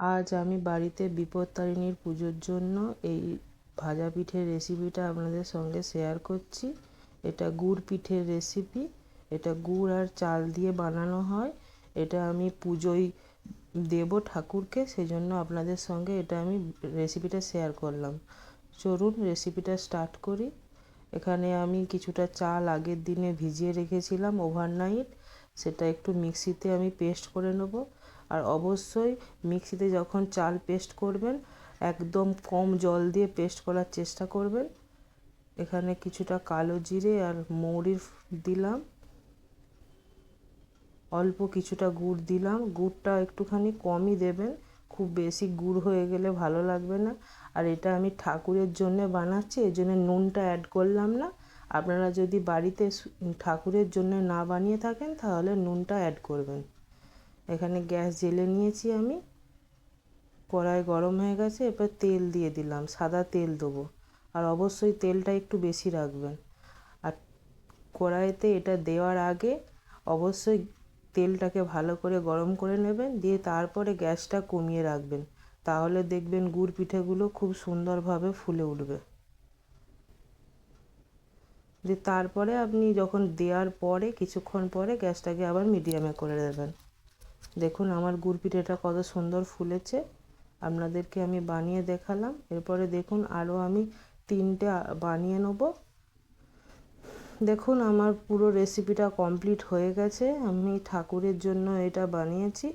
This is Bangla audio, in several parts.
আজ আমি বাড়িতে বিপত্তারিণীর পুজোর জন্য এই ভাজা পিঠের রেসিপিটা আপনাদের সঙ্গে শেয়ার করছি। এটা গুড় পিঠের রেসিপি এটা গুড় আর চাল দিয়ে বানানো হয়। এটা আমি পুজোয় দেবো ঠাকুরকে সেই জন্য আপনাদের সঙ্গে এটা আমি রেসিপিটা শেয়ার করলাম। চলুন রেসিপিটা স্টার্ট করি। এখানে আমি কিছুটা চাল আগের দিনে ভিজিয়ে রেখেছিলাম ওভারনাইট সেটা একটু মিক্সিতে আমি পেস্ট করে নেব। আর অবশ্যই মিক্সিতে যখন চাল পেস্ট করবেন, একদম কম জল দিয়ে পেস্ট করার চেষ্টা করবেন। এখানে কিছুটা কালো জিরে আর মৌরি দিলাম। অল্প কিছুটা গুড় দিলাম। গুড়টা একটুখানি কমই দেবেন। খুব বেশি গুড় হয়ে গেলে ভালো লাগবে না। আর এটা আমি ঠাকুরের জন্য বানাচ্ছি এই জন্য নুনটা অ্যাড করলাম না। আপনারা যদি বাড়িতে ঠাকুরের জন্য না বানিয়ে থাকেন, তাহলে নুনটা অ্যাড করবেন। এখানে গ্যাস জেলে নিয়েছি আমি। কড়াই গরম হয়ে গেছে এবার তেল দিয়ে দিলাম, সাদা তেল দেবো। আর অবশ্যই তেলটা একটু বেশি রাখবেন। আর কড়াইতে এটা দেওয়ার আগে অবশ্যই তেলটাকে ভালো করে গরম করে নেবেন, দিয়ে তারপরে গ্যাসটা কমিয়ে রাখবেন। তাহলে দেখবেন গুড় পিঠেগুলো খুব সুন্দরভাবে ফুলে উঠবে। যে তারপরে আপনি যখন দেওয়ার পরে, কিছুক্ষণ পরে গ্যাসটাকে আবার মিডিয়ামে করে দেবেন দেখুন আমার গুড় পিঠেটা কত সুন্দর ফুলেছে। আপনাদেরকে আমি বানিয়ে দেখালাম। এরপরে দেখুন আরও আমি তিনটে বানিয়ে নেব। দেখুন আমার পুরো রেসিপিটা কমপ্লিট হয়ে গেছে। আমি ঠাকুরের জন্য এটা বানিয়েছি।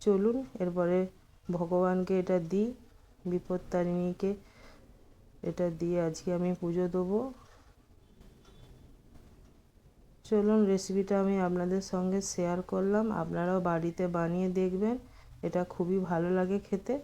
চলুন, এরপরে ভগবানকে এটা দিই, বিপত্তারিণীকে এটা দিয়ে আজকে আমি পুজো দেবো। চলুন রেসিপিটা আমি আপনাদের সঙ্গে শেয়ার করলাম। আপনারাও বাড়িতে বানিয়ে দেখবেন। এটা খুবই ভালো লাগে খেতে।